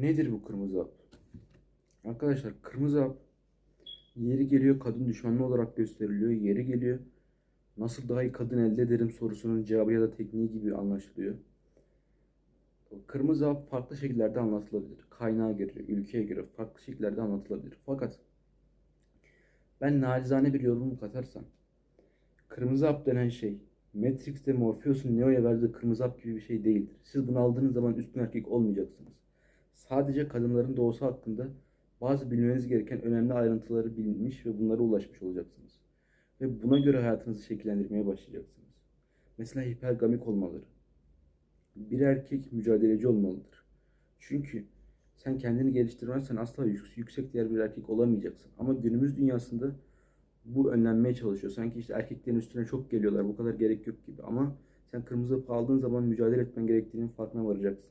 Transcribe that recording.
Nedir bu kırmızı hap? Arkadaşlar kırmızı hap yeri geliyor kadın düşmanlı olarak gösteriliyor. Yeri geliyor nasıl daha iyi kadın elde ederim sorusunun cevabı ya da tekniği gibi anlaşılıyor. Kırmızı hap farklı şekillerde anlatılabilir. Kaynağa göre, ülkeye göre farklı şekillerde anlatılabilir. Fakat ben nacizane bir yorum katarsam kırmızı hap denen şey Matrix'te Morpheus'un Neo'ya verdiği kırmızı hap gibi bir şey değildir. Siz bunu aldığınız zaman üstün erkek olmayacaksınız. Sadece kadınların doğusu hakkında bazı bilmeniz gereken önemli ayrıntıları bilmiş ve bunlara ulaşmış olacaksınız. Ve buna göre hayatınızı şekillendirmeye başlayacaksınız. Mesela hipergamik olmaları. Bir erkek mücadeleci olmalıdır. Çünkü sen kendini geliştirmezsen asla yük- yüksek değer bir erkek olamayacaksın. Ama günümüz dünyasında bu önlenmeye çalışıyor. Sanki işte erkeklerin üstüne çok geliyorlar. Bu kadar gerek yok gibi. Ama sen kırmızı aldığın zaman mücadele etmen gerektiğinin farkına varacaksın.